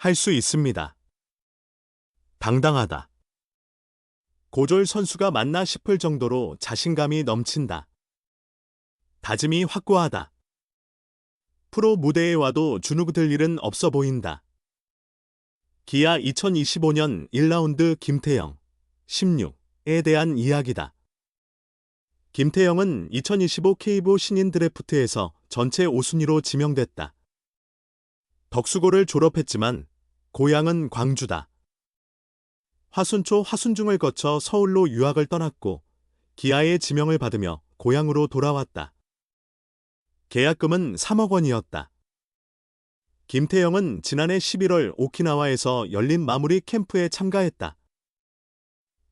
할 수 있습니다. 당당하다. 고졸 선수가 맞나 싶을 정도로 자신감이 넘친다. 다짐이 확고하다. 프로 무대에 와도 주눅들 일은 없어 보인다. 기아 2025년 1라운드 김태영 16에 대한 이야기다. 김태영은 2025 K보 신인 드래프트에서 전체 5순위로 지명됐다. 덕수고를 졸업했지만 고향은 광주다. 화순초 화순중을 거쳐 서울로 유학을 떠났고 기아의 지명을 받으며 고향으로 돌아왔다. 계약금은 3억 원이었다. 김태영은 지난해 11월 오키나와에서 열린 마무리 캠프에 참가했다.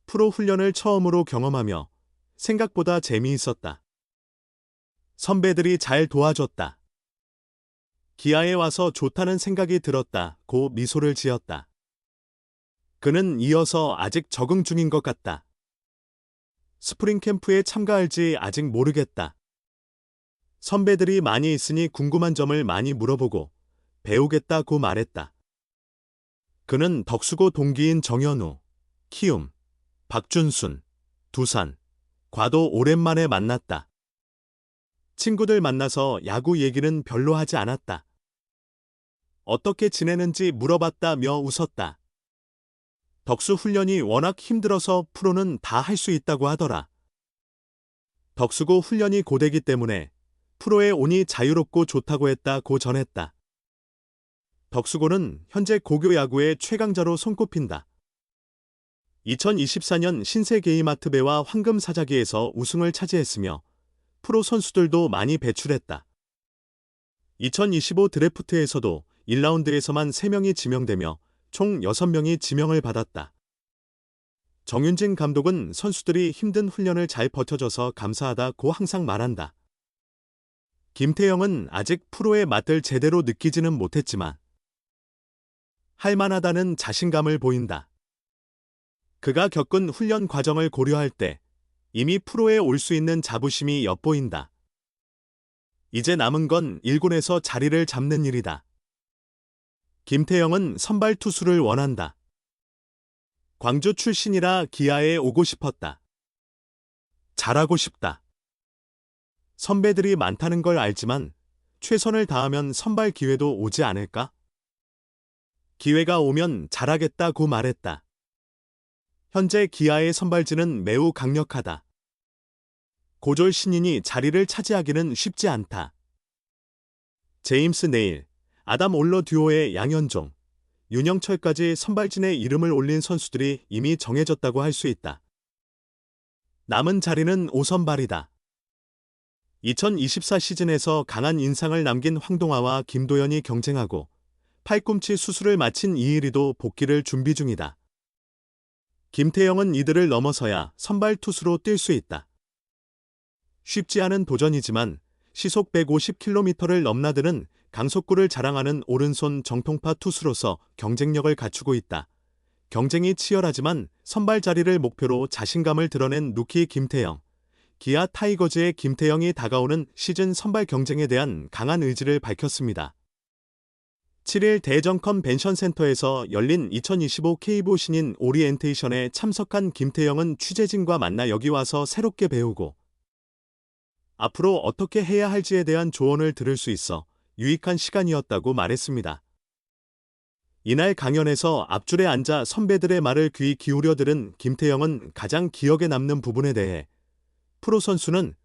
프로 훈련을 처음으로 경험하며 생각보다 재미있었다. 선배들이 잘 도와줬다. 기아에 와서 좋다는 생각이 들었다. 고 미소를 지었다. 그는 이어서 아직 적응 중인 것 같다. 스프링 캠프에 참가할지 아직 모르겠다. 선배들이 많이 있으니 궁금한 점을 많이 물어보고 배우겠다고 말했다. 그는 덕수고 동기인 정현우, 키움, 박준순, 두산, 과도 오랜만에 만났다. 친구들 만나서 야구 얘기는 별로 하지 않았다. 어떻게 지내는지 물어봤다며 웃었다. 덕수 훈련이 워낙 힘들어서 프로는 다 할 수 있다고 하더라. 덕수고 훈련이 고되기 때문에 프로에 오니 자유롭고 좋다고 했다고 전했다. 덕수고는 현재 고교 야구의 최강자로 손꼽힌다. 2024년 신세 게임아트배와 황금 사자기에서 우승을 차지했으며 프로 선수들도 많이 배출했다. 2025 드래프트에서도 1라운드에서만 3명이 지명되며 총 6명이 지명을 받았다. 정윤진 감독은 선수들이 힘든 훈련을 잘 버텨줘서 감사하다고 항상 말한다. 김태영은 아직 프로의 맛을 제대로 느끼지는 못했지만 할만하다는 자신감을 보인다. 그가 겪은 훈련 과정을 고려할 때 이미 프로에 올 수 있는 자부심이 엿보인다. 이제 남은 건 1군에서 자리를 잡는 일이다. 김태영은 선발 투수를 원한다. 광주 출신이라 기아에 오고 싶었다. 잘하고 싶다. 선배들이 많다는 걸 알지만 최선을 다하면 선발 기회도 오지 않을까? 기회가 오면 잘하겠다고 말했다. 현재 기아의 선발진은 매우 강력하다. 고졸 신인이 자리를 차지하기는 쉽지 않다. 제임스 네일, 아담 올러 듀오의 양현종, 윤영철까지 선발진에 이름을 올린 선수들이 이미 정해졌다고 할 수 있다. 남은 자리는 5선발이다. 2024 시즌에서 강한 인상을 남긴 황동아와 김도현이 경쟁하고 팔꿈치 수술을 마친 이일이도 복귀를 준비 중이다. 김태영은 이들을 넘어서야 선발 투수로 뛸 수 있다. 쉽지 않은 도전이지만 시속 150km를 넘나드는 강속구를 자랑하는 오른손 정통파 투수로서 경쟁력을 갖추고 있다. 경쟁이 치열하지만 선발 자리를 목표로 자신감을 드러낸 루키 김태영. 기아 타이거즈의 김태영이 다가오는 시즌 선발 경쟁에 대한 강한 의지를 밝혔습니다. 7일 대전 컨벤션 센터에서 열린 2025 K보 신인 오리엔테이션에 참석한 김태영은 취재진과 만나 여기 와서 새롭게 배우고 앞으로 어떻게 해야 할지에 대한 조언을 들을 수 있어 유익한 시간이었다고 말했습니다. 이날 강연에서 앞줄에 앉아 선배들의 말을 귀 기울여 들은 김태영은 가장 기억에 남는 부분에 대해 프로 선수는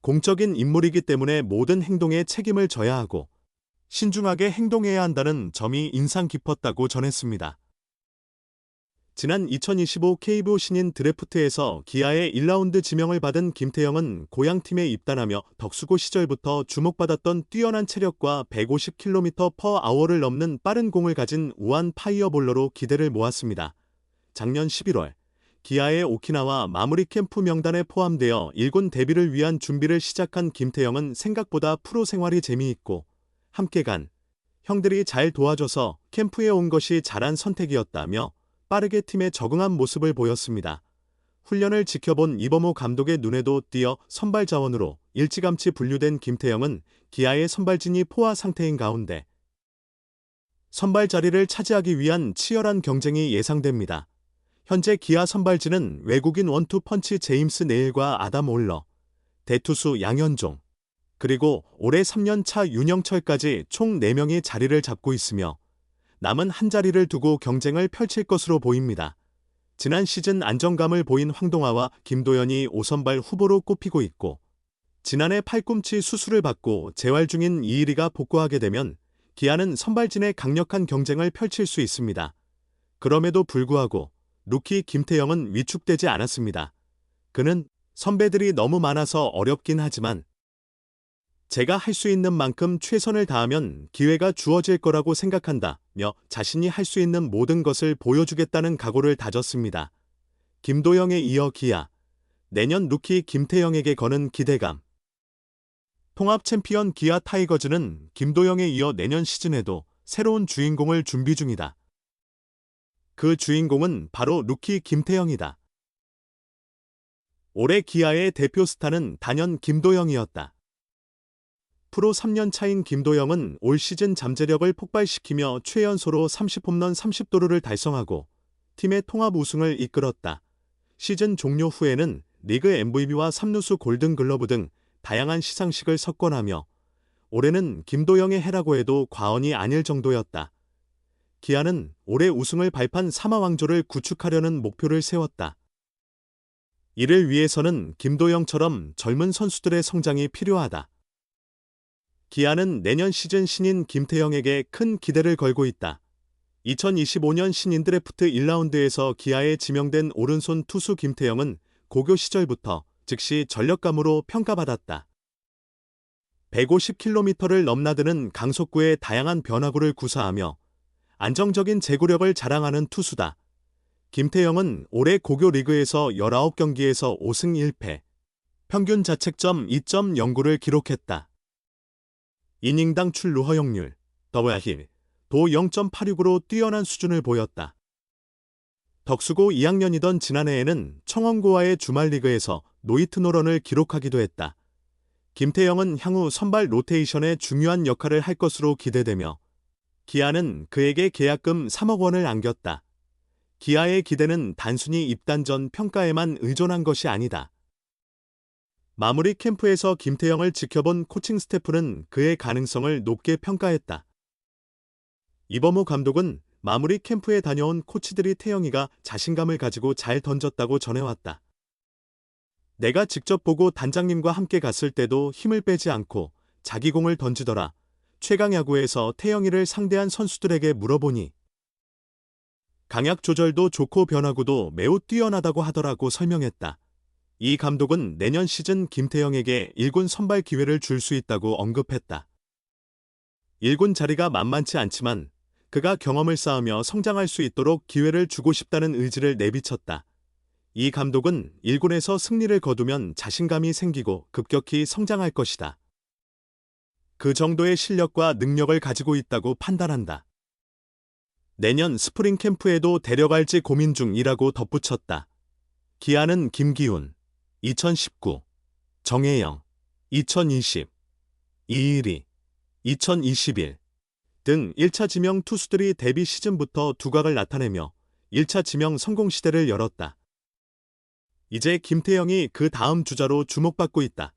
공적인 인물이기 때문에 모든 행동에 책임을 져야 하고 신중하게 행동해야 한다는 점이 인상 깊었다고 전했습니다. 지난 2025 KBO 신인 드래프트에서 기아의 1라운드 지명을 받은 김태영은 고향팀에 입단하며 덕수고 시절부터 주목받았던 뛰어난 체력과 150km per hour를 넘는 빠른 공을 가진 우한 파이어볼러로 기대를 모았습니다. 작년 11월 기아의 오키나와 마무리 캠프 명단에 포함되어 1군 데뷔를 위한 준비를 시작한 김태영은 생각보다 프로 생활이 재미있고 함께 간 형들이 잘 도와줘서 캠프에 온 것이 잘한 선택이었다며 빠르게 팀에 적응한 모습을 보였습니다. 훈련을 지켜본 이범호 감독의 눈에도 띄어 선발 자원으로 일찌감치 분류된 김태영은 기아의 선발진이 포화 상태인 가운데 선발 자리를 차지하기 위한 치열한 경쟁이 예상됩니다. 현재 기아 선발진은 외국인 원투 펀치 제임스 네일과 아담 올러, 대투수 양현종, 그리고 올해 3년차 윤영철까지 총 4명이 자리를 잡고 있으며 남은 한 자리를 두고 경쟁을 펼칠 것으로 보입니다. 지난 시즌 안정감을 보인 황동아와 김도연이 5선발 후보로 꼽히고 있고 지난해 팔꿈치 수술을 받고 재활 중인 이일이가 복구하게 되면 기아는 선발진의 강력한 경쟁을 펼칠 수 있습니다. 그럼에도 불구하고 루키 김태영은 위축되지 않았습니다. 그는 선배들이 너무 많아서 어렵긴 하지만 제가 할 수 있는 만큼 최선을 다하면 기회가 주어질 거라고 생각한다며 자신이 할 수 있는 모든 것을 보여주겠다는 각오를 다졌습니다. 김도영에 이어 기아, 내년 루키 김태영에게 거는 기대감. 통합 챔피언 기아 타이거즈는 김도영에 이어 내년 시즌에도 새로운 주인공을 준비 중이다. 그 주인공은 바로 루키 김태영이다. 올해 기아의 대표 스타는 단연 김도영이었다. 프로 3년 차인 김도영은 올 시즌 잠재력을 폭발시키며 최연소로 30홈런 30도루를 달성하고 팀의 통합 우승을 이끌었다. 시즌 종료 후에는 리그 MVP와 3루수 골든글러브 등 다양한 시상식을 석권하며 올해는 김도영의 해라고 해도 과언이 아닐 정도였다. 기아는 올해 우승을 발판 사마왕조를 구축하려는 목표를 세웠다. 이를 위해서는 김도영처럼 젊은 선수들의 성장이 필요하다. 기아는 내년 시즌 신인 김태형에게 큰 기대를 걸고 있다. 2025년 신인 드래프트 1라운드에서 기아에 지명된 오른손 투수 김태형은 고교 시절부터 즉시 전력감으로 평가받았다. 150km를 넘나드는 강속구의 다양한 변화구를 구사하며 안정적인 제구력을 자랑하는 투수다. 김태형은 올해 고교 리그에서 19경기에서 5승 1패, 평균 자책점 2.09를 기록했다. 이닝당 출루 허용률, 더블힐, 도 0.86으로 뛰어난 수준을 보였다. 덕수고 2학년이던 지난해에는 청원고와의 주말 리그에서 노이트 노런을 기록하기도 했다. 김태영은 향후 선발 로테이션에 중요한 역할을 할 것으로 기대되며 기아는 그에게 계약금 3억 원을 안겼다. 기아의 기대는 단순히 입단 전 평가에만 의존한 것이 아니다. 마무리 캠프에서 김태영을 지켜본 코칭 스태프는 그의 가능성을 높게 평가했다. 이범호 감독은 마무리 캠프에 다녀온 코치들이 태영이가 자신감을 가지고 잘 던졌다고 전해왔다. 내가 직접 보고 단장님과 함께 갔을 때도 힘을 빼지 않고 자기 공을 던지더라. 최강 야구에서 태영이를 상대한 선수들에게 물어보니 강약 조절도 좋고 변화구도 매우 뛰어나다고 하더라고 설명했다. 이 감독은 내년 시즌 김태형에게 1군 선발 기회를 줄 수 있다고 언급했다. 1군 자리가 만만치 않지만 그가 경험을 쌓으며 성장할 수 있도록 기회를 주고 싶다는 의지를 내비쳤다. 이 감독은 1군에서 승리를 거두면 자신감이 생기고 급격히 성장할 것이다. 그 정도의 실력과 능력을 가지고 있다고 판단한다. 내년 스프링 캠프에도 데려갈지 고민 중이라고 덧붙였다. 기아는 김기훈, 2019 정혜영 2020 이일이 2021 등 1차 지명 투수들이 데뷔 시즌부터 두각을 나타내며 1차 지명 성공 시대를 열었다. 이제 김태영이 그 다음 주자로 주목받고 있다.